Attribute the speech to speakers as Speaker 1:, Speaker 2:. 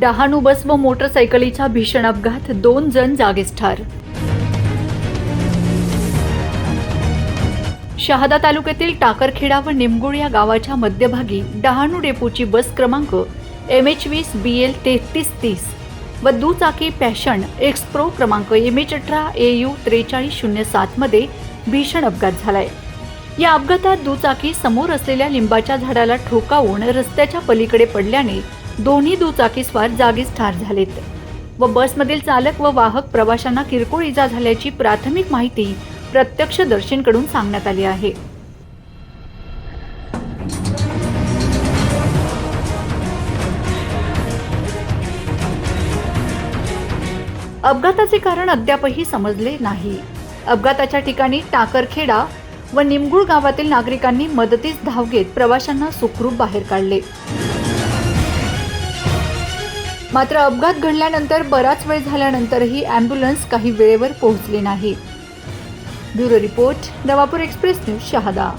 Speaker 1: डहाणू बस व मोटरसायकलीचा भीषण अपघात दोन जण जागीच ठार शहादा तालुक्यातील टाकरखेडा व निमगुळ या गावाच्या मध्यभागी डहाणू डेपोची बस क्रमांक एम एच वीस बी एल तेहतीस तीस व दुचाकी पॅशन एक्सप्रो क्रमांक एम एच अठरा ए यू त्रेचाळीस शून्य सातमध्ये भीषण अपघात झालाय. या अपघातात दुचाकी समोर असलेल्या लिंबाच्या झाडाला ठोकावून रस्त्याच्या पलीकडे पडल्याने दोन्ही दुचाकीस्वार जागीच ठार झालेत. व बसमधील चालक व वाहक प्रवाशांना किरकोळ इजा झाल्याची प्राथमिक माहिती प्रत्यक्षदर्शींकडून सांगण्यात आली आहे. अपघाताचे कारण अद्यापही समजले नाही. अपघाताच्या ठिकाणी टाकरखेडा व निमगुळ गावातील नागरिकांनी मदतीस धाव घेत प्रवाशांना सुखरूप बाहेर काढले. मात्र अपघात घडल्यानंतर बराच वेळ झाल्यानंतरही अँब्युलन्स काही वेळेवर पोहोचली नाही. Bureau report Navapur express news Shahada.